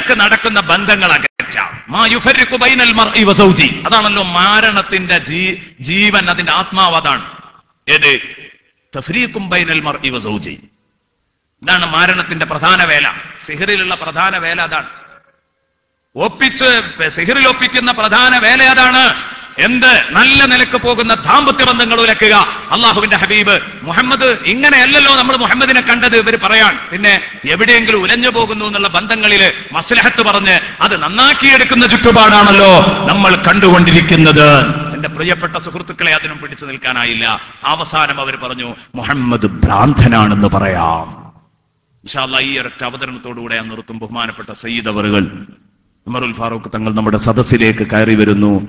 നിലയ്ക്ക് നടക്കുന്ന ബന്ധങ്ങൾ അകറ്റാം. അതാണല്ലോ മാരണത്തിന്റെ ജീവൻ അതിന്റെ ആത്മാവ് അതാണ്. ഏത്? തഫ്രീഖും ബൈനൽ സൗജി. ഇതാണ് മാരണത്തിന്റെ പ്രധാന വേല. സിഹറിലുള്ള പ്രധാന വേല അതാണ്. ഒപ്പിച്ച് സിഹറിൽ ഒപ്പിക്കുന്ന പ്രധാന വേല അതാണ് എന്ത് നല്ല നിലയ്ക്ക് പോകുന്ന ദാമ്പത്യ ബന്ധങ്ങൾ ഉലക്കുക. അള്ളാഹുവിന്റെ ഹബീബ് മുഹമ്മദ് ഇങ്ങനെയല്ലല്ലോ നമ്മൾ മുഹമ്മദിനെ കണ്ടത് ഇവർ പറയാൻ. പിന്നെ എവിടെയെങ്കിലും ഉലഞ്ഞു പോകുന്നു എന്നുള്ള ബന്ധങ്ങളിൽ മസ്ലഹത്ത് പറഞ്ഞ് അത് നന്നാക്കിയെടുക്കുന്ന ചുറ്റുപാടാണല്ലോ നമ്മൾ കണ്ടുകൊണ്ടിരിക്കുന്നത്. എന്റെ പ്രിയപ്പെട്ട സുഹൃത്തുക്കളെ അതിനും പിടിച്ചു നിൽക്കാനായില്ല. അവസാനം അവർ പറഞ്ഞു മുഹമ്മദ് ഭ്രാന്തനാണെന്ന് പറയാം. ഈ ഒരൊറ്റ അവതരണത്തോടുകൂടെ ഞാൻ നിർത്തും ബഹുമാനപ്പെട്ട സയ്യിദ് അവറുകൾ. ഉമറുൽ ഫാറൂഖ് തങ്ങൾ നമ്മുടെ സദസ്സിലേക്ക് കയറി വരുന്നു.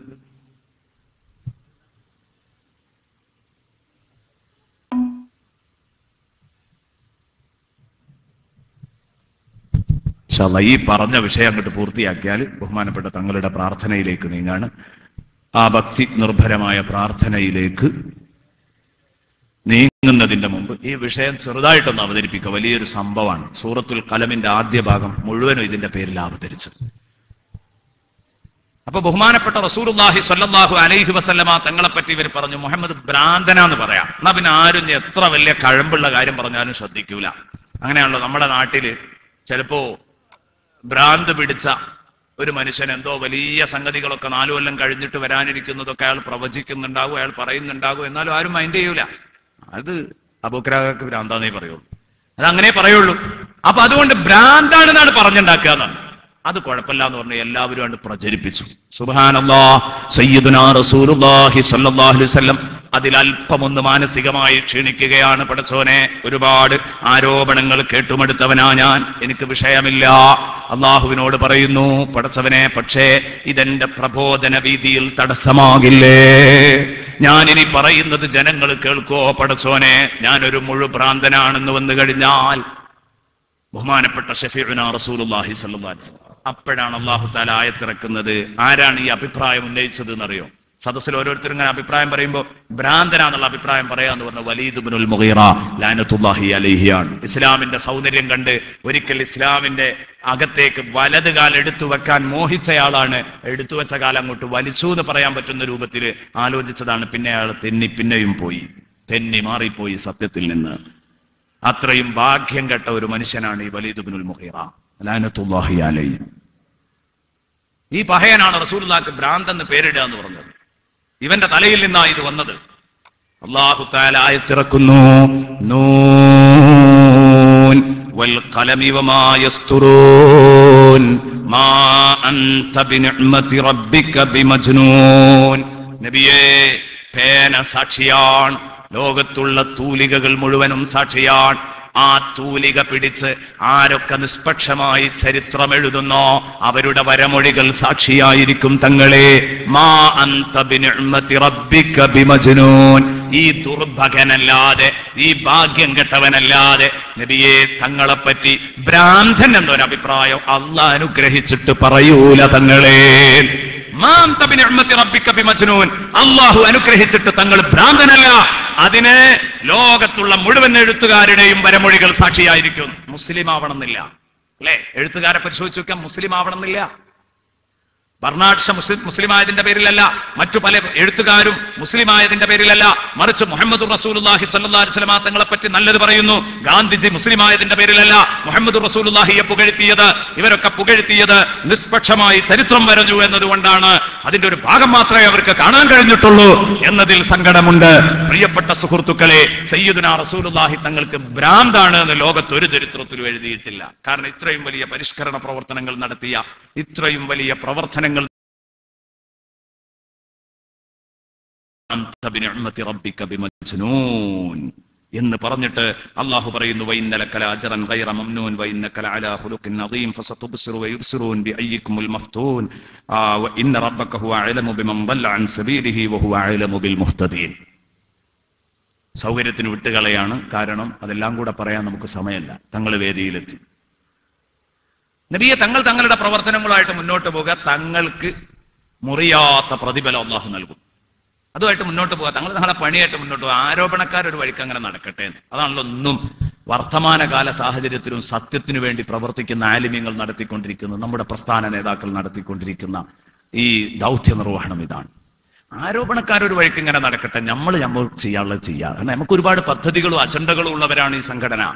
ഇൻഷാല്ലാ ഈ പറഞ്ഞ വിഷയം അങ്ങോട്ട് പൂർത്തിയാക്കിയാൽ ബഹുമാനപ്പെട്ട തങ്ങളുടെ പ്രാർത്ഥനയിലേക്ക് നീങ്ങാണ്. ആ ഭക്തി നിർഭരമായ പ്രാർത്ഥനയിലേക്ക് നീങ്ങുന്നതിന്റെ മുമ്പ് ഈ വിഷയം ചെറുതായിട്ടൊന്ന് അവതരിപ്പിക്കുക. വലിയൊരു സംഭവമാണ്. സൂറത്തുൽ കലമിന്റെ ആദ്യ ഭാഗം മുഴുവനും ഇതിന്റെ പേരിൽ അവതരിച്ചത്. അപ്പൊ ബഹുമാനപ്പെട്ട റസൂലുള്ളാഹി സ്വല്ലല്ലാഹു അലൈഹി വസല്ലമ തങ്ങളെപ്പറ്റി ഇവർ പറഞ്ഞു മുഹമ്മദ് ഭ്രാന്തന എന്ന് പറയാം. എന്നാ പിന്നെ ആരും എത്ര വലിയ കഴമ്പുള്ള കാര്യം പറഞ്ഞാലും ശ്രദ്ധിക്കൂല. അങ്ങനെയാണല്ലോ നമ്മുടെ നാട്ടിൽ ചിലപ്പോ ഭ്രാന്ത് പിടിച്ച ഒരു മനുഷ്യൻ എന്തോ വലിയ സംഗതികളൊക്കെ നാലു കൊല്ലം കഴിഞ്ഞിട്ട് വരാനിരിക്കുന്നതൊക്കെ അയാൾ പ്രവചിക്കുന്നുണ്ടാകും അയാൾ പറയുന്നുണ്ടാകും. എന്നാലും ആരും മൈൻഡ് ചെയ്യൂല. അത് അബൂക്രാക്ക് ഭ്രാന്താന്നേ പറയുള്ളൂ. അത് അങ്ങനെ പറയുള്ളൂ. അപ്പൊ അതുകൊണ്ട് ഭ്രാന്താണെന്നാണ് പറഞ്ഞുണ്ടാക്കുക എന്നാണ്. അത് കുഴപ്പമില്ല എന്ന് പറഞ്ഞു എല്ലാവരും ആണ് പ്രചരിപ്പിച്ചു. സുബാനല്ലാ സയ്യിദുനാ റസൂലുള്ളാഹി സല്ലല്ലാഹു അലൈഹി വസല്ലം. അതിൽ അല്പമൊന്ന് മാനസികമായി ക്ഷീണിക്കുകയാണ്. പടച്ചോനെ ഒരുപാട് ആരോപണങ്ങൾ കേട്ടുമെടുത്തവനാ ഞാൻ. എനിക്ക് വിഷയമില്ല. അള്ളാഹുവിനോട് പറയുന്നു പടച്ചവനെ പക്ഷേ ഇതെന്റെ പ്രബോധന വീതിയിൽ തടസ്സമാകില്ലേ? ഞാൻ ഇനി പറയുന്നത് ജനങ്ങൾ കേൾക്കോ പടച്ചോനെ? ഞാനൊരു മുഴുഭ്രാന്തനാണെന്ന് വന്നു കഴിഞ്ഞാൽ ബഹുമാനപ്പെട്ട വസല്ലം. അപ്പോഴാണ് അള്ളാഹു താല ആയത്തിറക്കുന്നത്. ആരാണ് ഈ അഭിപ്രായം ഉന്നയിച്ചത് എന്നറിയോ? സദസ്സിൽ ഓരോരുത്തരും ഇങ്ങനെ അഭിപ്രായം പറയുമ്പോൾ ഭ്രാന്തനാന്നുള്ള അഭിപ്രായം പറയാന്ന് പറഞ്ഞ വലീദ് ബിനുൽ മുഗീറ ലാനത്തുല്ലാഹി അലിഹിയാണ്. ഇസ്ലാമിന്റെ സൗന്ദര്യം കണ്ട് ഒരിക്കൽ ഇസ്ലാമിന്റെ അകത്തേക്ക് വലത് കാൽ എടുത്തു വെക്കാൻ മോഹിച്ചയാളാണ്. എടുത്തു വെച്ച കാലം അങ്ങോട്ട് വലിച്ചു എന്ന് പറയാൻ പറ്റുന്ന രൂപത്തിൽ ആലോചിച്ചതാണ്. പിന്നെ അയാൾ തെന്നി പിന്നെയും പോയി. തെന്നി മാറിപ്പോയി സത്യത്തിൽ നിന്ന്. അത്രയും ഭാഗ്യം കെട്ട ഒരു മനുഷ്യനാണ് ഈ വലീദ് ബിനുൽ മുഹീറ ലാനത്തുല്ലാഹി അലൈഹി. ഈ പഹയനാണ് റസൂലുള്ളാഹിക്ക് ഭ്രാന്തെന്ന് പേരിടുക എന്ന് പറഞ്ഞത്. ഇവന്റെ തലയിൽ നിന്നാ ഇത് വന്നത്. അള്ളാഹു താലായത്തിറക്കുന്നു നൂൻ വൽ മാ അൻത റബ്ബിക ബിമജ്നൂൻ. നബിയേ പേന സാക്ഷിയാണ് ലോകത്തുള്ള തൂലികകൾ മുഴുവനും സാക്ഷിയാണ് ആ തൂലിക പിടിച്ച് ആരൊക്കെ നിഷ്പക്ഷമായി ചരിത്രം എഴുതുന്നോ അവരുടെ വരമൊഴികൾ സാക്ഷിയായിരിക്കും തങ്ങളെ. മാ ബിമജ്നൂൻ. ഈ ദുർഭകനല്ലാതെ ഈ ഭാഗ്യം കെട്ടവനല്ലാതെ നബിയെ തങ്ങളെപ്പറ്റി ഭ്രാന്തൻ എന്നൊരു അഭിപ്രായം അല്ല അനുഗ്രഹിച്ചിട്ട് പറയൂല തങ്ങളെ. ബിമജ്നൂൻ. അള്ളാഹു അനുഗ്രഹിച്ചിട്ട് തങ്ങൾ ഭ്രാന്തനല്ല. അതിന് ലോകത്തുള്ള മുഴുവൻ എഴുത്തുകാരുടെയും വരമൊഴികൾ സാക്ഷിയായിരിക്കും. മുസ്ലിം ആവണമെന്നില്ല അല്ലെ? എഴുത്തുകാരെ പരിശോധിച്ച് നോക്കാം മുസ്ലിം ആവണമെന്നില്ല ഭർണാക്ഷ ഷാ മുസ്ലിം ആയതിന്റെ പേരിലല്ല. മറ്റു പല എഴുത്തുകാരും മുസ്ലിം ആയതിന്റെ പേരിലല്ല. മറിച്ച് മുഹമ്മദ് റസൂലുള്ളാഹി സ്വല്ലല്ലാഹി അലൈഹി വസല്ലമ തങ്ങളെ പറ്റി നല്ലത് പറയുന്നു. ഗാന്ധിജി മുസ്ലിം ആയതിന്റെ പേരിലല്ല മുഹമ്മദ് റസൂലുള്ളാഹിയെ പുകഴ്ത്തിയത്. ഇവരൊക്കെ പുകഴ്ത്തിയത് നിഷ്പക്ഷമായി ചരിത്രം വരഞ്ഞു എന്നതുകൊണ്ടാണ്. അതിന്റെ ഒരു ഭാഗം മാത്രമേ അവർക്ക് കാണാൻ കഴിഞ്ഞിട്ടുള്ളൂ എന്നതിൽ സങ്കടമുണ്ട്. പ്രിയപ്പെട്ട സുഹൃത്തുക്കളെ സയ്യിദുന റസൂലുള്ളാഹി തങ്ങൾക്ക് ഭ്രാന്താണ് എന്ന് ലോകത്ത് ഒരു ചരിത്രത്തിലും എഴുതിയിട്ടില്ല. കാരണം ഇത്രയും വലിയ പരിഷ്കരണ പ്രവർത്തനങ്ങൾ നടത്തിയ ഇത്രയും വലിയ പ്രവർത്തനങ്ങൾ റബ്ബിക ബിമജ്നൂൻ. എന്ന് പറഞ്ഞിട്ട് അള്ളാഹു പറയുന്നു ഗൈറ മംനൂൻ ഫസതുബ്സിറു മഫ്തൂൻ. ഇന്ന റബ്ബക ഹുവ ബിമൻ അൻ സബീലിഹി ബിൽ മുഹ്തദീൻ. സൗകര്യത്തിന് വിട്ടുകളയാണ് കാരണം അതെല്ലാം കൂടെ പറയാൻ നമുക്ക് സമയമല്ല. തങ്ങൾ വേദിയിലെത്തി. നബിയെ തങ്ങൾ തങ്ങളുടെ പ്രവർത്തനങ്ങളായിട്ട് മുന്നോട്ട് പോകുക തങ്ങൾക്ക് മുറിയാത്ത പ്രതിഫലം അള്ളാഹു നൽകും. അതുമായിട്ട് മുന്നോട്ട് പോകാം. തങ്ങൾ തങ്ങളെ പണിയായിട്ട് മുന്നോട്ട് പോകുക ആരോപണക്കാരൊരു വഴിക്ക് അങ്ങനെ നടക്കട്ടെ അതാണല്ലോ ഒന്നും വർത്തമാനകാല സാഹചര്യത്തിലും സത്യത്തിനു വേണ്ടി പ്രവർത്തിക്കുന്ന ആലിമ്യങ്ങൾ നടത്തിക്കൊണ്ടിരിക്കുന്ന നമ്മുടെ പ്രസ്ഥാന നേതാക്കൾ നടത്തിക്കൊണ്ടിരിക്കുന്ന ഈ ദൗത്യ നിർവഹണം ഇതാണ്. ആരോപണക്കാരൊരു വഴിക്ക് ഇങ്ങനെ നടക്കട്ടെ. നമ്മൾ നമ്മൾ ചെയ്യാനുള്ളത് ചെയ്യാം. കാരണം നമുക്ക് ഒരുപാട് പദ്ധതികളും അജണ്ടകളും ഉള്ളവരാണ് ഈ സംഘടന.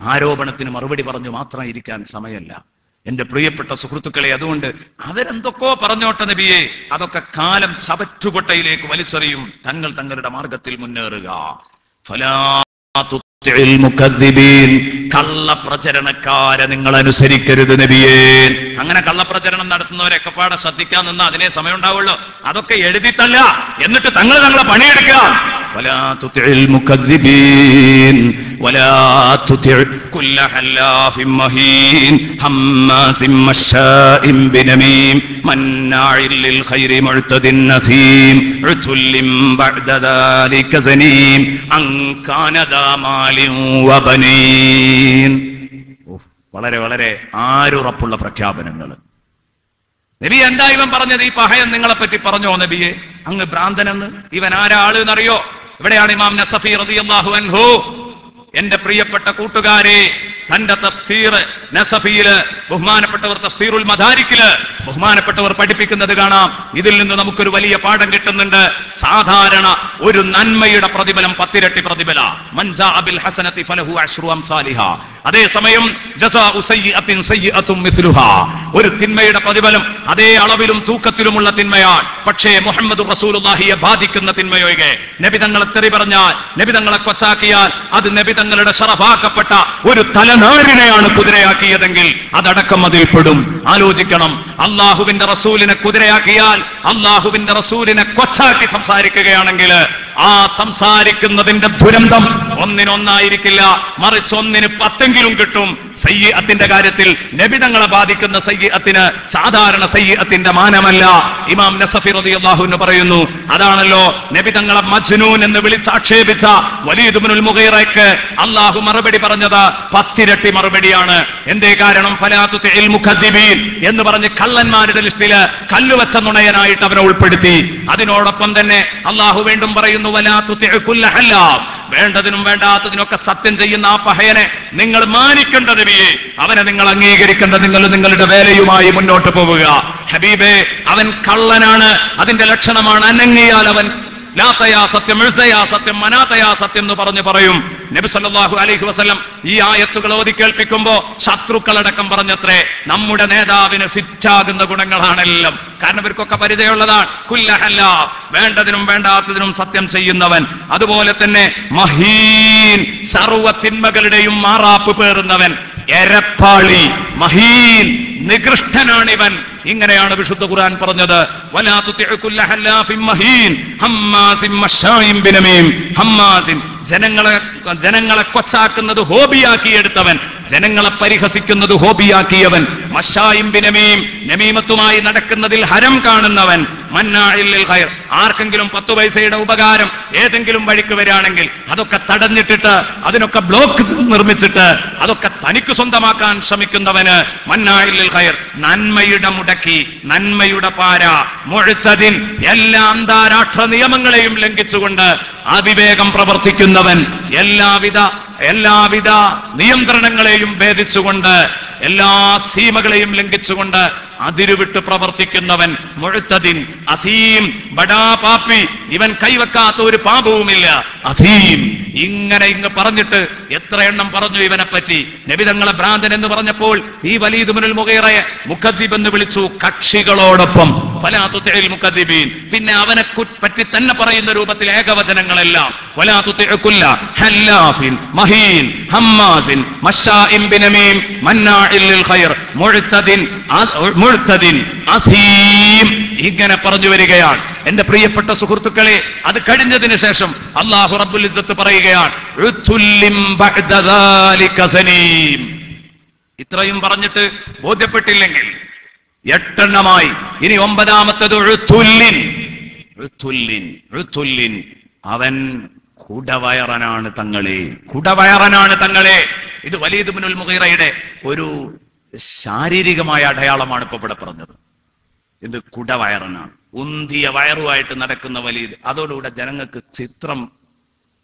ആരോപണത്തിന് മറുപടി പറഞ്ഞു മാത്രം ഇരിക്കാൻ സമയമല്ല. എന്റെ പ്രിയപ്പെട്ട സുഹൃത്തുക്കളെ അതുകൊണ്ട് അവരെന്തൊക്കെയോ പറഞ്ഞോട്ടെ നബിയെ. അതൊക്കെ കാലം ചവറ്റുകൊട്ടയിലേക്ക് വലിച്ചെറിയും. തങ്ങൾ തങ്ങളുടെ മാർഗത്തിൽ മുന്നേറുക. കള്ളപ്രചരണക്കാരെ നിങ്ങൾ അനുസരിക്കരുത് നബിയേ. അങ്ങനെ കള്ളപ്രചരണം നടത്തുന്നവരൊക്കെ പാടെ ശ്രദ്ധിക്കാൻ നിന്ന് അതിനെ സമയം ഉണ്ടാവുള്ളൂ അതൊക്കെ എഴുതി എന്നിട്ട് തങ്ങൾ തങ്ങളെ പണിയെടുക്കുക. فلا تطع المكذبين ولا تطع كل حلاف مهين هماز مشاء بنميم مناع للخير معتد نثيم عتل بعد ذلك زنيم أن كان ذا مال وبنين ഉഫ്, വളരെ വളരെ ആരുറപ്പുള്ള പ്രഖ്യാപനങ്ങൾ നബി എന്താ ഇവൻ പറഞ്ഞത് ഈ പഹയൻ നിങ്ങളെ പറ്റി പറഞ്ഞോ നബിയെ അങ്ങ് ഭ്രാന്തനെന്ന് ഇവൻ ആരാ ആള് എന്നറിയോ ഇവിടെയാണ് ഇമാം നസഫി റളിയല്ലാഹു അൻഹു. എന്റെ പ്രിയപ്പെട്ട കൂട്ടുകാരെ തന്റെ തഫ്സീർ നസഫിയിൽ ബഹുമാനപ്പെട്ടവർ തഫ്സീറുൽ മദാരിക്കിൽ ബഹുമാനപ്പെട്ടവർ പഠിപ്പിക്കുന്നത് കാണാം. ഇതിൽ നിന്ന് നമുക്കൊരു വലിയ പാഠം കിട്ടുന്നുണ്ട്. സാധാരണ ഒരു നന്മയുടെ പ്രതിഫലം പത്തിരട്ടി പ്രതിഫല. മൻസാ അബിൽ ഹസനത്തി ഫലഹു അശ്രുവം സാലിഹ അതേസമയം ഒരു തിന്മയുടെ പ്രതിഫലം അതേ അളവിലും തൂക്കത്തിലുമുള്ള തിന്മയാണ്. പക്ഷേ മുഹമ്മദ് റസൂലുള്ളാഹിയെ ബാധിക്കുന്ന തിന്മയൊഴികെ നബി തങ്ങളെ തെറി പറഞ്ഞാൽ നബി തങ്ങളെ കൊച്ചാക്കിയാൽ അത് നബി തങ്ങളുടെ ഷറഫാക്കപ്പെട്ട ഒരു തലനാരിനെയാണ് കുതിരയാക്കിയതെങ്കിൽ അതടക്കം അതിൽ പെടും. ആലോചിക്കണം. അള്ളാഹുവിന്റെ റസൂലിനെ കുതിരയാക്കിയാൽ അള്ളാഹുവിന്റെ റസൂലിനെ കൊച്ചാക്കി സംസാരിക്കുകയാണെങ്കിൽ ആ സംസാരിക്കുന്നതിന്റെ ദുരന്തം ഒന്നിനൊന്നായിരിക്കില്ല. മറിച്ച് ഒന്നിന് പത്തെങ്കിലും കിട്ടും. സയ്യത്തിന്റെ കാര്യത്തിൽ നബിതങ്ങളെ ബാധിക്കുന്ന സയ്യത്തിന് സാധാരണ സയ്യത്തിന്റെ മാനമല്ല. ഇമാം നസഫി റളിയല്ലാഹു പറയുന്നു അതാണല്ലോ നബിതങ്ങളെ മജ്നൂൻ എന്ന് വിളിച്ചാക്ഷേപിച്ച വലീദുബ്നുൽ മുഗീറയ്ക്ക് അള്ളാഹു മറുപടി പറഞ്ഞത് പത്തിരട്ടി മറുപടിയാണ്. എന്തേ കാരണം? ഫലാത്തു എന്ന് പറഞ്ഞ് കള്ളന്മാരുടെ ലിസ്റ്റിൽ കല്ലുവച്ച നുണയനായിട്ട് അവനെ ഉൾപ്പെടുത്തി. അതിനോടൊപ്പം തന്നെ അള്ളാഹു വീണ്ടും പറയുന്നു വലാത്തു വേണ്ടതിനും വേണ്ടാത്തതിനൊക്കെ സത്യം ചെയ്യുന്ന ആ പഹയനെ നിങ്ങൾ മാനിക്കേണ്ട നബിയെ അവനെ നിങ്ങൾ അംഗീകരിക്കേണ്ട നിങ്ങൾ നിങ്ങളുടെ വേലയുമായി മുന്നോട്ട് പോവുക. ഹബീബെ അവൻ കള്ളനാണ്. അതിന്റെ ലക്ഷണമാണ് അനങ്ങിയാൽ അവൻ ലാത്തയാ സത്യം എഴുതയാ സത്യം മനാത്തയാ സത്യം എന്ന് പറഞ്ഞു പറയും. നബി സല്ലാഹു അലൈഹി വസ്ലം ഈ ആയത്തുകൾ ഓതി കേൾപ്പിക്കുമ്പോ ശത്രുക്കളടക്കം പറഞ്ഞത്രേ നമ്മുടെ നേതാവിന് ഫിറ്റാകുന്ന ഗുണങ്ങളാണെല്ലാം. കാരണം ഇവർക്കൊക്കെ പരിചയമുള്ളതാണ്. കുല്ലഹല്ല വേണ്ടതിനും വേണ്ടാത്തതിനും സത്യം ചെയ്യുന്നവൻ. അതുപോലെ തന്നെ മഹീൻ സർവ തിന്മകളുടെയും മാറാപ്പ് പേറുന്നവൻ. എരപ്പാളി മഹീൻ നികൃഷ്ടനാണിവൻ. ഇങ്ങനെയാണ് വിശുദ്ധ ഖുർആൻ പറഞ്ഞത്. ജനങ്ങളെ ജനങ്ങളെ കൊച്ചാക്കുന്നത് ഹോബിയാക്കി എടുത്തവൻ ജനങ്ങളെ പരിഹസിക്കുന്നത് ഹോബിയാക്കിയവൻ മഷായും ബിനമീം നമീമത്തുമായി നടക്കുന്നതിൽ ഹരം കാണുന്നവൻ മന്നാഴിൽ ഖൈർ. ആർക്കെങ്കിലും പത്തു പൈസയുടെ ഉപകാരം ഏതെങ്കിലും വഴിക്ക് വരികയാണെങ്കിൽ അതൊക്കെ തടഞ്ഞിട്ടിട്ട് അതിനൊക്കെ ബ്ലോക്ക് നിർമ്മിച്ചിട്ട് അതൊക്കെ തനിക്ക് സ്വന്തമാക്കാൻ ശ്രമിക്കുന്നവന് മന്നായില്ലിൽ ലിൽ ഖൈർ നന്മയുടെ മുടക്കി നന്മയുടെ പാര മുഴുത്തതിൻ എല്ലാ അന്താരാഷ്ട്ര നിയമങ്ങളെയും ലംഘിച്ചുകൊണ്ട് അതിവേഗം പ്രവർത്തിക്കുന്നവൻ എല്ലാവിധ എല്ലാവിധ നിയന്ത്രണങ്ങളെയും ഭേദിച്ചുകൊണ്ട് എല്ലാ സീമകളെയും ലംഘിച്ചുകൊണ്ട് അതിരുവിട്ട് പ്രവർത്തിക്കുന്നവൻ മുഴുത്തതിൻ അസീം. ബടാ പാപ്പി ഇവൻ കൈവെക്കാത്ത ഒരു പാപവുമില്ല. അസീം. ഇങ്ങനെ ഇങ്ങ് പറഞ്ഞിട്ട് എത്ര എണ്ണം പറഞ്ഞു ഇവനെ പറ്റി നബിതങ്ങളെ ഭ്രാന്തൻ എന്ന് പറഞ്ഞപ്പോൾ ഈ വലീദ് മുനിൽ മുഖേറയെ മുഖദ്ദീബ് എന്ന് വിളിച്ചു കക്ഷികളോടൊപ്പം. ഫലാത്തു മുഖദ്ദീബീൻ. പിന്നെ അവനെ പറ്റി തന്നെ പറയുന്ന രൂപത്തിൽ ഏകവചനങ്ങളെല്ലാം. വലാത്തുത്തില്ല تطع كل ഹമ്മാസിൻ مهين هماز മന്നാഇൽ بنميم ഖൈർ للخير معتد معتد അസീം. ഇങ്ങനെ പറഞ്ഞു വരികയാണ്. എന്റെ പ്രിയപ്പെട്ട സുഹൃത്തുക്കളെ അത് കഴിഞ്ഞതിന് ശേഷം അള്ളാഹു റബ്ബുൽ ഇസ്സത്ത് പറയുകയാണ് ഇത്രയും പറഞ്ഞിട്ട് ബോധ്യപ്പെട്ടില്ലെങ്കിൽ എട്ടെണ്ണമായി. ഇനി ഒമ്പതാമത്തത് അവൻ കുടവയറനാണ് തങ്ങളെ. കുടവയറനാണ് തങ്ങളെ. ഇത് വലീദ് മുനുൽ മുഗീറയുടെ ഒരു ശാരീരികമായ അടയാളമാണ് ഇപ്പൊ ഇവിടെ പറഞ്ഞത്. ഇത് കുടവയറനാണ്. ഉന്തിയ വയറുമായിട്ട് നടക്കുന്ന വലീദ്. അതോടുകൂടെ ജനങ്ങൾക്ക് ചിത്രം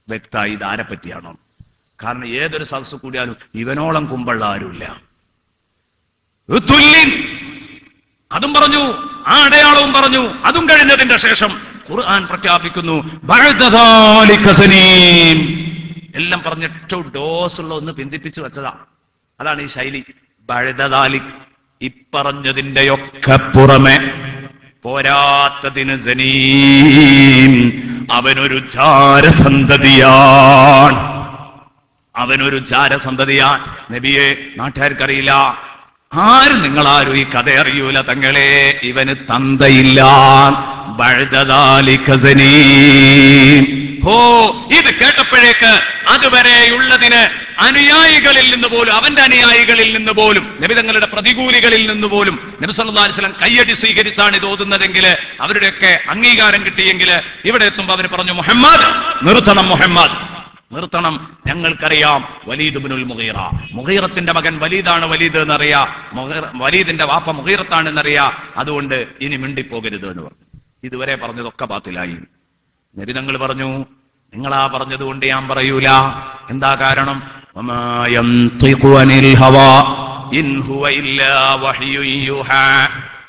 വ്യക്തമായി ഇത് ആരെ പറ്റിയാണോ? കാരണം ഏതൊരു സദസ് കൂടിയാലും ഇവനോളം കുമ്പള്ള ആരുമില്ല. അതും പറഞ്ഞു. ആ അടയാളവും പറഞ്ഞു. അതും കഴിഞ്ഞതിന്റെ ശേഷം ഖുർആൻ പ്രഖ്യാപിക്കുന്നു എല്ലാം പറഞ്ഞ ഏറ്റവും ഡോസ് ഉള്ള ഒന്ന് പിന്തിപ്പിച്ച് വെച്ചതാ. അതാണ് ഈ ശൈലി ബഴദാലിക് ഇപ്പറഞ്ഞതിന്റെയൊക്കെ പുറമെ പോരാത്തതിന് അവനൊരു ചാരസന്തതിയാണ്. അവനൊരു ചാരസന്തതിയാ നബിയെ നാട്ടുകാർക്കറിയില്ല. ആരും നിങ്ങളാരും ഈ കഥ അറിയൂല തങ്ങളെ. ഇവന് തന്തയില്ല. ഇത് കേട്ടപ്പോഴേക്ക് അതുവരെയുള്ളതിന് അനുയായികളിൽ നിന്ന് പോലും അവന്റെ അനുയായികളിൽ നിന്ന് പോലും നബി തങ്ങളുടെ പ്രതികൂലികളിൽ നിന്ന് പോലും നബി സല്ലല്ലാഹു അലൈഹി വസല്ലം കയ്യടി സ്വീകരിച്ചാണ് ഇത് ഓതുന്നതെങ്കിൽ അവരുടെയൊക്കെ അംഗീകാരം കിട്ടിയെങ്കിൽ ഇവിടെ എത്തുമ്പോൾ അവർ പറഞ്ഞു മുഹമ്മദ് നിർത്തണം മുഹമ്മദ്. നിർത്തണം ഞങ്ങൾക്കറിയാം വലീദ് ബിനുൽ മുഗീറ. മുഗീറത്തിന്റെ മകൻ വലീദാണ് വലീദ് എന്നറിയാം. വലീദിന്റെ വാപ്പ മുഗീറത്താണെന്നറിയാം. അതുകൊണ്ട് ഇനി മിണ്ടിപ്പോകരുത് എന്ന് പറഞ്ഞു. ഇതുവരെ പറഞ്ഞതൊക്കെ പാത്തിലായി നബി തങ്ങൾ പറഞ്ഞു നിങ്ങളാ പറഞ്ഞത് കൊണ്ട് ഞാൻ പറയൂല. എന്താ കാരണം?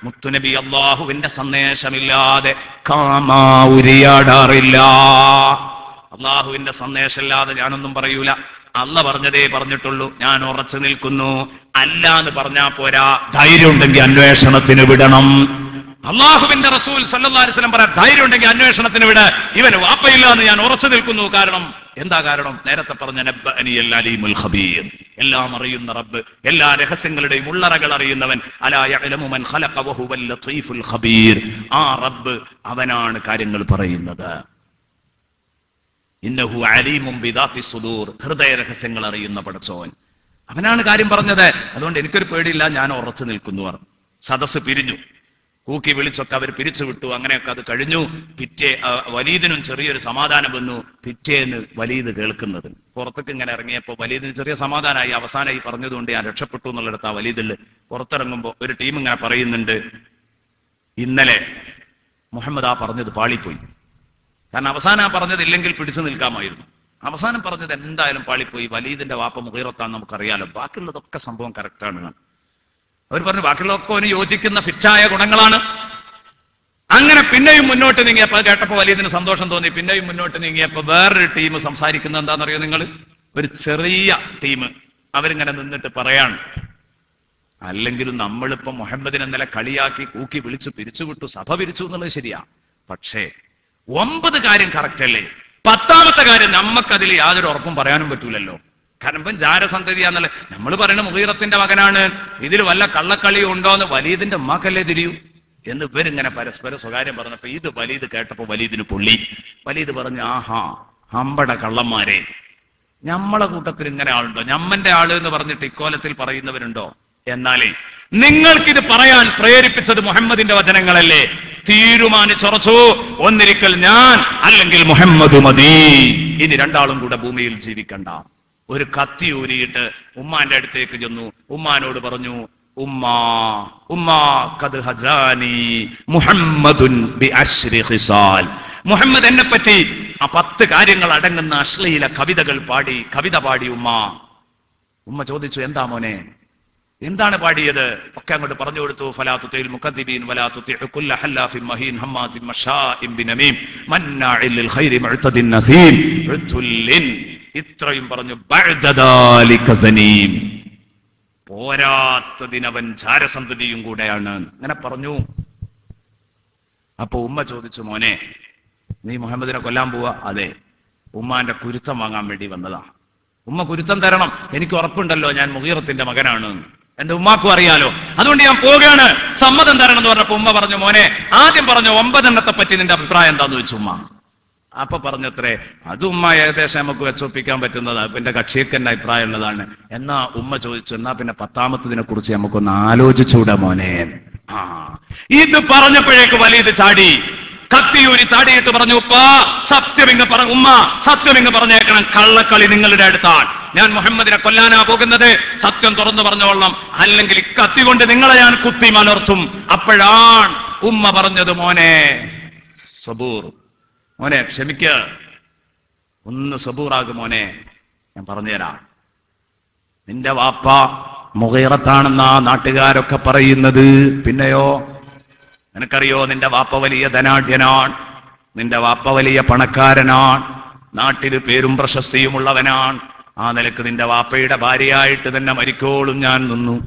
മുത്തുനബി അള്ളാഹുവിന്റെ സന്ദേശമില്ലാതെ കാമാ ഉരിയാടാറില്ല. അള്ളാഹുവിന്റെ സന്ദേശമില്ലാതെ ഞാനൊന്നും പറയൂല. അല്ല പറഞ്ഞതേ പറഞ്ഞിട്ടുള്ളൂ. ഞാൻ ഉറച്ചു നിൽക്കുന്നു. അല്ല എന്ന് പറഞ്ഞാ പോരാ. ധൈര്യം ഉണ്ടെങ്കിൽ അന്വേഷണത്തിന് വിടണം. അള്ളാഹുവിന്റെ റസൂൽ സല്ലാസ്ലം പറയാൻ ധൈര്യം ഉണ്ടെങ്കിൽ അന്വേഷണത്തിന് വിട്. ഇവന് വാപ്പയില്ല എന്ന് ഞാൻ ഉറച്ചു നിൽക്കുന്നു. കാരണം എന്താ കാരണം? നേരത്തെ പറഞ്ഞ അലീമുൽ ഖബീർ. എല്ലാം അറിയുന്ന റബ്ബ് എല്ലാ രഹസ്യങ്ങളുടെയും ഉള്ളറകൾ അറിയുന്നവൻ. ഖബീർ. ആ റബ്ബ് അവനാണ് കാര്യങ്ങൾ പറയുന്നത്. ഇന്നഹു അലീമും സുദൂർ. ഹൃദയ രഹസ്യങ്ങൾ അറിയുന്ന പടച്ചോൻ. അവനാണ് കാര്യം പറഞ്ഞത്. അതുകൊണ്ട് എനിക്കൊരു പേടിയില്ല. ഞാൻ ഉറച്ചു നിൽക്കുന്നു. സദസ് പിരിഞ്ഞു. കൂക്കി വിളിച്ചൊക്കെ അവർ പിരിച്ചുവിട്ടു അങ്ങനെയൊക്കെ അത് കഴിഞ്ഞു. പിറ്റേ വലീദിനും ചെറിയൊരു സമാധാനം വന്നു. പിറ്റേന്ന് വലീദ് കേൾക്കുന്നത്. പുറത്തേക്ക് ഇങ്ങനെ ഇറങ്ങിയപ്പോൾ വലീദിന് ചെറിയ സമാധാനമായി അവസാനമായി പറഞ്ഞതുകൊണ്ട് ഞാൻ രക്ഷപ്പെട്ടു എന്നുള്ളിടത്ത് ആ വലീദിൽ പുറത്തിറങ്ങുമ്പോൾ ഒരു ടീം ഇങ്ങനെ പറയുന്നുണ്ട് ഇന്നലെ മുഹമ്മദ് ആ പറഞ്ഞത് പാളിപ്പോയി. കാരണം അവസാനം ആ പറഞ്ഞത് ഇല്ലെങ്കിൽ പിടിച്ചു നിൽക്കാമായിരുന്നു. അവസാനം പറഞ്ഞത് എന്തായാലും പാളിപ്പോയി. വലീദിന്റെ വാപ്പ മുഹീറത്താന്ന് നമുക്കറിയാലോ. ബാക്കിയുള്ളതൊക്കെ സംഭവം കറക്റ്റാണ് അവർ പറഞ്ഞു ബാക്കിയുള്ളതൊക്കെ അവന് യോജിക്കുന്ന ഫിറ്റായ ഗുണങ്ങളാണ്. അങ്ങനെ പിന്നെയും മുന്നോട്ട് നീങ്ങിയപ്പോ അത് വലിയ ഇതിന് സന്തോഷം തോന്നി. പിന്നെയും മുന്നോട്ട് നീങ്ങിയപ്പോ വേറൊരു ടീം സംസാരിക്കുന്നത് എന്താണെന്നറിയോ നിങ്ങൾ? ഒരു ചെറിയ ടീം. അവരിങ്ങനെ നിന്നിട്ട് പറയാണ് അല്ലെങ്കിലും നമ്മളിപ്പോ മുഹമ്മദിനെ ഇന്നലെ കളിയാക്കി കൂക്കി വിളിച്ചു പിരിച്ചുവിട്ടു സഭ പിരിച്ചു എന്നുള്ളത് ശരിയാ. പക്ഷേ ഒമ്പത് കാര്യം കറക്റ്റ് അല്ലേ? പത്താമത്തെ കാര്യം നമുക്കതിൽ യാതൊരു ഉറപ്പും പറയാനും പറ്റൂലല്ലോ. കാരണം ഇപ്പം ജാരസന്തതിയാന്നല്ലേ. നമ്മൾ പറയുന്ന മുഹീറത്തിന്റെ മകനാണ്. ഇതിൽ വല്ല കള്ളക്കളിയും ഉണ്ടോ എന്ന് വലീദിന്റെ ഉമ്മാക്കല്ലേ തിരിയൂ? എന്ന് ഇവരിങ്ങനെ പരസ്പരം സ്വകാര്യം പറഞ്ഞപ്പോ ഇത് വലീദ് കേട്ടപ്പോ വലീദിന് പുള്ളി. വലീദ് പറഞ്ഞു ആഹാ ഹമ്പട കള്ളന്മാരെ. ഞമ്മളെ കൂട്ടത്തിൽ ഇങ്ങനെ ആളുണ്ടോ? ഞമ്മന്റെ ആൾ എന്ന് പറഞ്ഞിട്ട് ഇക്കോലത്തിൽ പറയുന്നവരുണ്ടോ? എന്നാലേ നിങ്ങൾക്കിത് പറയാൻ പ്രേരിപ്പിച്ചത് മുഹമ്മദിന്റെ വചനങ്ങളല്ലേ. തീരുമാനിച്ചുറച്ചു ഒന്നിരിക്കൽ ഞാൻ അല്ലെങ്കിൽ മുഹമ്മദ് മതി. ഇനി രണ്ടാളും കൂടെ ഭൂമിയിൽ ജീവിക്കണ്ട. ഒരു കത്തി ഊരിയിട്ട് ഉമ്മാന്റെ അടുത്തേക്ക് ചെന്നു. ഉമ്മാനോട് പറഞ്ഞു ഉമ്മാ ഉമ്മാ കത് ഹജാനി മുഹമ്മദുൻ ബി അശ്രി ഹിസാൽ മുഹമ്മദ് എന്നെ പറ്റി ആ പത്ത് കാര്യങ്ങൾ അടങ്ങുന്ന അശ്ലീല കവിതകൾ പാടി കവിത പാടി ഉമ്മ. ഉമ്മ ചോദിച്ചു എന്താ മോനെ? എന്താണ് പാടിയത്? ഒക്കെ അങ്ങോട്ട് പറഞ്ഞു കൊടുത്തു. ഫലാത്തുത്തിൽ മുഖദ്ദിബീൻ വലാത്തുത്തി കുല്ല ഹല്ലാഫിൻ മഹീൻ ഹമ്മാസിൻ മഷാഇൻ ബിനമീം മന്നാഇൽ ലിൽ ഖൈരി മുഅ്തദിൻ നസീം ഉത്തുല്ലിൻ ഇത്രയും പറഞ്ഞു പോരാത്തതിനവൻ ചാരസന്തതിയും കൂടെയാണ്. അങ്ങനെ പറഞ്ഞു. അപ്പൊ ഉമ്മ ചോദിച്ചു മോനെ നീ മുഹമ്മദിനെ കൊല്ലാൻ പോവാ? അതെ. ഉമ്മാന്റെ കുരുത്തം വാങ്ങാൻ വേണ്ടി വന്നതാ. ഉമ്മ കുരുത്തം തരണം. എനിക്ക് ഉറപ്പുണ്ടല്ലോ ഞാൻ മുഹീറത്തിന്റെ മകനാണ്. എന്റെ ഉമ്മാക്കും അറിയാലോ. അതുകൊണ്ട് ഞാൻ പോവുകയാണ്. സമ്മതം തരണം എന്ന് പറഞ്ഞപ്പോ ഉമ്മ പറഞ്ഞു മോനെ ആദ്യം പറഞ്ഞു ഒമ്പതെണ്ണത്തെ പറ്റി നിന്റെ അഭിപ്രായം എന്താന്ന് ചോദിച്ചു ഉമ്മ. അപ്പൊ പറഞ്ഞത്രേ അത് ഉമ്മ ഏകദേശം നമുക്ക് വെച്ചൊപ്പിക്കാൻ പറ്റുന്നതാണ് എന്റെ കക്ഷിയൊക്കെ എന്റെ അഭിപ്രായം ഉള്ളതാണ്. എന്നാ ഉമ്മ ചോദിച്ചു എന്നാ പിന്നെ പത്താമത്തതിനെ കുറിച്ച് നമുക്കൊന്ന് ആലോചിച്ചൂടെ മോനെ. ആ ഇത് പറഞ്ഞപ്പോഴേക്ക് വലിയത് ചാടി. കത്തിയൂരി ചാടിയിട്ട് പറഞ്ഞു ഉപ്പ സത്യമിങ്ങ് പറ ഉമ്മ സത്യമിങ്ങ് പറഞ്ഞേക്കണം. കള്ളക്കളി നിങ്ങളുടെ അടുത്താണ്. ഞാൻ മുഹമ്മദിനെ കൊല്ലാനാ പോകുന്നത്. സത്യം തുറന്നു പറഞ്ഞോളണം. അല്ലെങ്കിൽ കത്തി കൊണ്ട് നിങ്ങളെ ഞാൻ കുത്തി മലർത്തും. അപ്പോഴാണ് ഉമ്മ പറഞ്ഞത് മോനെ സബൂർ മോനെ ക്ഷമിക്ക. ഒന്ന് സബൂറാകും മോനെ ഞാൻ പറഞ്ഞുതരാം. നിന്റെ വാപ്പ മുഹീറത്താണെന്നാ നാട്ടുകാരൊക്കെ പറയുന്നത്. പിന്നെയോ നിനക്കറിയോ നിന്റെ വാപ്പ വലിയ ധനാഢ്യനാണ്. നിന്റെ വാപ്പ വലിയ പണക്കാരനാണ്. നാട്ടിൽ പേരും പ്രശസ്തിയുമുള്ളവനാണ്. ആ നിലയ്ക്ക് നിന്റെ വാപ്പയുടെ ഭാര്യയായിട്ട് തന്നെ മരിക്കോളും ഞാൻ നിന്നു.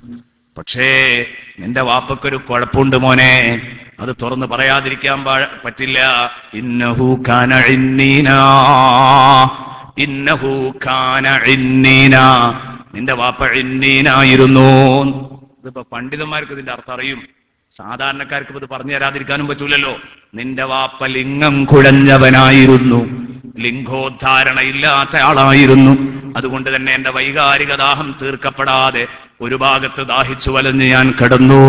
പക്ഷേ നിന്റെ വാപ്പക്കൊരു കുഴപ്പമുണ്ട് മോനെ. അത് തുറന്ന് പറയാതിരിക്കാൻ പറ്റില്ല. ഇന്നഹു ഇന്നീനാ. ഇന്നഹു നിന്റെ വാപ്പ ഇന്നീനായിരുന്നു. ഇതിപ്പോ പണ്ഡിതന്മാർക്ക് ഇതിന്റെ അർത്ഥം അറിയും. സാധാരണക്കാർക്ക് ഇത് പറഞ്ഞു തരാതിരിക്കാനും പറ്റൂലല്ലോ. നിന്റെ വാപ്പ ലിംഗം കുഴഞ്ഞവനായിരുന്നു. ലിംഗോദ്ധാരണ ഇല്ലാത്ത ആളായിരുന്നു. അതുകൊണ്ട് തന്നെ എന്റെ വൈകാരിക ദാഹം തീർക്കപ്പെടാതെ ഒരു ഭാഗത്ത് ദാഹിച്ചു വലഞ്ഞ് ഞാൻ കിടന്നു.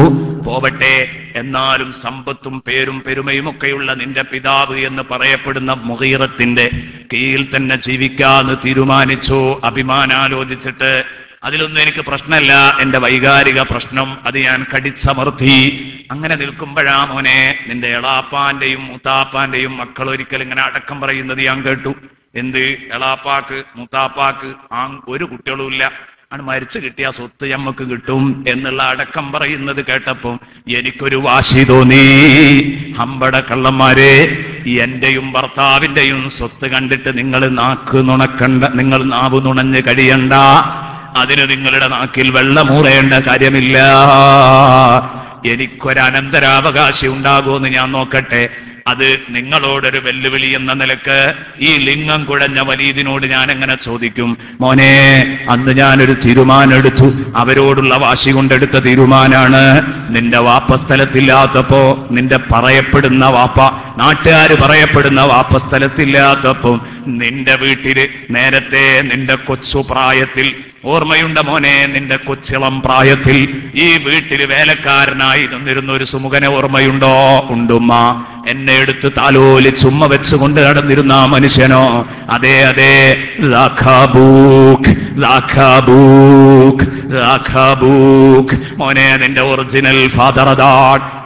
പോവട്ടെ എന്നാലും സമ്പത്തും പേരും പെരുമയും ഒക്കെയുള്ള നിന്റെ പിതാവ് എന്ന് പറയപ്പെടുന്ന മുഹീറത്തിന്റെ കീഴിൽ തന്നെ ജീവിക്കാന്ന് തീരുമാനിച്ചു. അഭിമാനാലോചിച്ചിട്ട് അതിലൊന്നും എനിക്ക് പ്രശ്നമല്ല എന്റെ വൈകാരിക പ്രശ്നം അത് ഞാൻ കടിച്ചമർത്തി. അങ്ങനെ നിൽക്കുമ്പോഴാ മോനെ നിന്റെ എളാപ്പാന്റെയും മുത്താപ്പാന്റെയും മക്കൾ ഒരിക്കൽ ഇങ്ങനെ അടക്കം പറയുന്നത് ഞാൻ കേട്ടു. എന്ത്? എളാപ്പാക്ക് മുത്താപ്പാക്ക് ആ ഒരു കുട്ടികളുമില്ല ആണ് മരിച്ചു കിട്ടിയ സ്വത്ത് ഞമ്മക്ക് കിട്ടും എന്നുള്ള അടക്കം പറയുന്നത് കേട്ടപ്പം എനിക്കൊരു വാശി തോന്നി. ഹമ്പട കള്ളന്മാരെ എന്റെയും ഭർത്താവിന്റെയും സ്വത്ത് കണ്ടിട്ട് നിങ്ങൾ നാക്ക് നുണക്കണ്ട നിങ്ങൾ നാവ് നുണഞ്ഞ് കഴിയണ്ട. അതിന് നിങ്ങളുടെ നാക്കിൽ വെള്ളമൂറേണ്ട കാര്യമില്ല. എനിക്കൊരനന്തരാവകാശി ഉണ്ടാകുമെന്ന് ഞാൻ നോക്കട്ടെ. അത് നിങ്ങളോടൊരു വെല്ലുവിളി എന്ന നിലയ്ക്ക് ഈ ലിംഗം കുഴഞ്ഞ വലീദിനോട് ഞാൻ എങ്ങനെ ചോദിക്കും? മോനെ അന്ന് ഞാനൊരു തീരുമാനം എടുത്തു അവരോടുള്ള വാശി കൊണ്ടെടുത്ത തീരുമാനാണ്. നിന്റെ വാപ്പ സ്ഥലത്തില്ലാത്തപ്പോ നിന്റെ പറയപ്പെടുന്ന വാപ്പ നാട്ടുകാര് പറയപ്പെടുന്ന വാപ്പ സ്ഥലത്തില്ലാത്തപ്പോ നിന്റെ വീട്ടിൽ നേരത്തെ നിന്റെ കൊച്ചു പ്രായത്തിൽ ഓർമ്മയുണ്ട മോനെ നിന്റെ കൊച്ചിളം പ്രായത്തിൽ ഈ വീട്ടിൽ വേലക്കാരനായി നിന്നിരുന്ന ഒരു സുമുഖനെ ഓർമ്മയുണ്ടോ? ഉണ്ടുമ്മ. എന്നെ എടുത്ത് താലോലി ചുമ്മ വെച്ചുകൊണ്ട് നടന്നിരുന്ന മനുഷ്യനോ? അതെ അതെ. മോനെ നിന്റെ ഒറിജിനൽ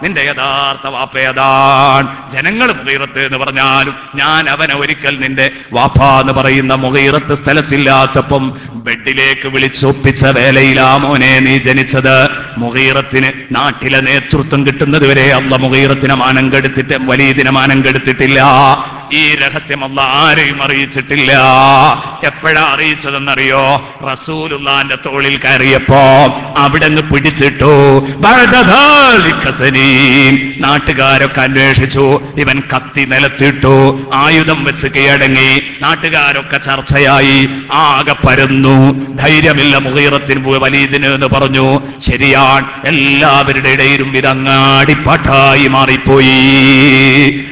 നിന്റെ യഥാർത്ഥ വാപ്പ അതാണ് ജനങ്ങൾ മുഹീറത്ത് എന്ന് പറഞ്ഞാലും ഞാൻ അവനെ ഒരിക്കൽ നിന്റെ വാപ്പ എന്ന് പറയുന്ന മുഹീറത്ത് സ്ഥലത്തില്ലാത്തപ്പം ബെഡിലേക്ക് വിളിച്ചൊപ്പിച്ച വേലയിലാ മോനെ നീ ജനിച്ചത്. മുഹീറത്തിന് നാട്ടിലെ നേതൃത്വം കിട്ടുന്നത് വരെ അല്ല മുഹീറത്തിന് മാനം കെടുത്തിട്ട് വലിയ ദിനമാനം കെടുത്തിട്ടില്ല. ഈ രഹസ്യം അല്ല ആരെയും അറിയിച്ചിട്ടില്ല. എപ്പോഴാ അറിയിച്ചതെന്നറിയോ? റസൂലുള്ളാന്റെ തോളിൽ കയറിയപ്പോ അവിടെ നിന്ന് പിടിച്ചിട്ടു നാട്ടുകാരൊക്കെ അന്വേഷിച്ചു. ഇവൻ കത്തി നിലത്തിട്ടു. ആയുധം വെച്ച് കീഴടങ്ങി. നാട്ടുകാരൊക്കെ ചർച്ചയായി. ആകെ പരന്നു. ധൈര്യമില്ല മുഹീറത്തിന് വലീദിന് എന്ന് പറഞ്ഞു. ശരിയാണ് എല്ലാവരുടെ ഇടയിലും പാട്ടായി മാറിപ്പോയി.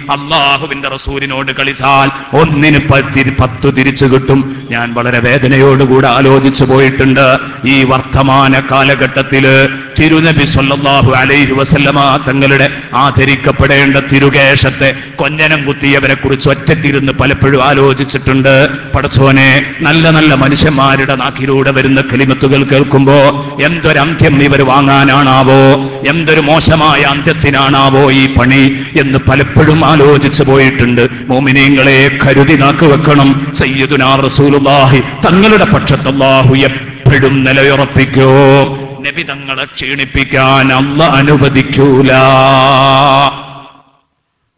അള്ളാഹുവിന്റെ റസൂലിനോട് കളിച്ചാൽ ഒന്നിന് പത്തി- പത്ത് തിരിച്ചു കിട്ടും. ഞാൻ വളരെ വേദനയോടുകൂടെ ആലോചിച്ചു പോയിട്ടുണ്ട്. ഈ വർത്തമാന കാലഘട്ടത്തിൽ തിരുനബി സൊല്ലാഹു അലൈഹി വസല്ലമ തങ്ങളുടെ ആദരിക്കപ്പെടേണ്ട തിരുകേശത്തെ കൊഞ്ഞനം കുത്തിയവരെ കുറിച്ച് ഒറ്റത്തിരുന്ന് പലപ്പോഴും ആലോചിച്ചിട്ടുണ്ട്. പടച്ചോനെ നല്ല നല്ല മനുഷ്യന്മാരുടെ നാക്കിലൂടെ വരുന്ന കലിമത്തുകൾ കേൾക്കുമ്പോ എന്തൊരന്ത്യം ഇവർ വാങ്ങാനാണാവോ? എന്തൊരു മോശമായ അന്ത്യത്തിനാണാവോ ഈ പണി എന്ന് പലപ്പോഴും ആലോചിച്ചു പോയിട്ടുണ്ട്. മോമിനിയങ്ങളെ കരുതി നാക്ക് വെക്കണം. സയ്യിദുനാ റസൂലുള്ളാഹി തങ്ങളുടെ പക്ഷത്തല്ലാഹു എപ്പോഴും നിലയുറപ്പിക്കോ. നബി തങ്ങളെ ക്ഷീണിപ്പിക്കാൻ അല്ല അനുവദിക്കൂല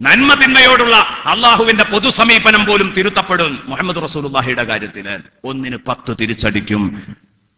നന്മ തിന്മയോടുള്ള അള്ളാഹുവിന്റെ പൊതു സമീപനം പോലും തിരുത്തപ്പെടും മുഹമ്മദ് റസൂലുള്ളാഹിയുടെ കാര്യത്തില് ഒന്നിന് പത്ത് തിരിച്ചടിക്കും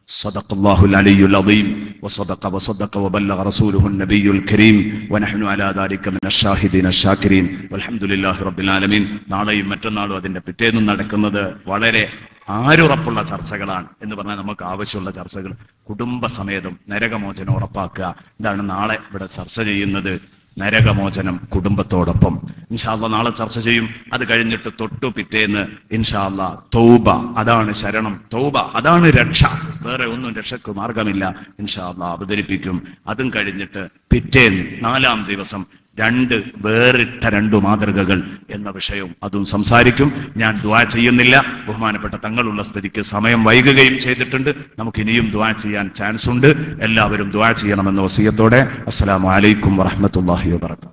صدق الله العلي العظيم وصدق وصدق وبلغ رسوله النبي الكريم ونحن على ذلك من الشاهدين الشاكرين والحمد لله رب العالمين നാളെയും മറ്റന്നാളും അതിന്റെ പിറ്റേന്നും നടക്കുന്നത് വളരെ ആരുറപ്പുള്ള ചർച്ചകളാണ് എന്ന് പറഞ്ഞാൽ നമുക്ക് ആവശ്യമുള്ള ചർച്ചകൾ. കുടുംബസമേതം നരകമോചനം ഉറപ്പാക്കുക. ഇതാണ് നാളെ ഇവിടെ ചർച്ച ചെയ്യുന്നത്. നരകമോചനം കുടുംബത്തോടൊപ്പം. ഇൻഷാല്ല നാളെ ചർച്ച ചെയ്യും. അത് കഴിഞ്ഞിട്ട് തൊട്ടു പിറ്റേന്ന് ഇൻഷാല്ല തൗബ. അതാണ് ശരണം. തൗബ. അതാണ് രക്ഷ. വേറെ ഒന്നും രക്ഷക്ക് മാർഗമില്ല ഇൻഷാല്ല അവതരിപ്പിക്കും. അതും കഴിഞ്ഞിട്ട് പിറ്റേന്ന് നാലാം ദിവസം രണ്ട് വേറിട്ട രണ്ടു മാതൃകകൾ എന്ന വിഷയവും അതും സംസാരിക്കും. ഞാൻ ദ്വാ ചെയ്യുന്നില്ല. ബഹുമാനപ്പെട്ട തങ്ങളുള്ള സ്ഥിതിക്ക് സമയം വൈകുകയും ചെയ്തിട്ടുണ്ട്. നമുക്ക് ഇനിയും ദ്വാ ചെയ്യാൻ ചാൻസ് ഉണ്ട് എല്ലാവരും ദ്വാ ചെയ്യണമെന്ന വസീയത്തോടെ. അസ്സലാമു അലൈക്കും വറഹ്മത്തുള്ളാഹി വബറകാതുഹു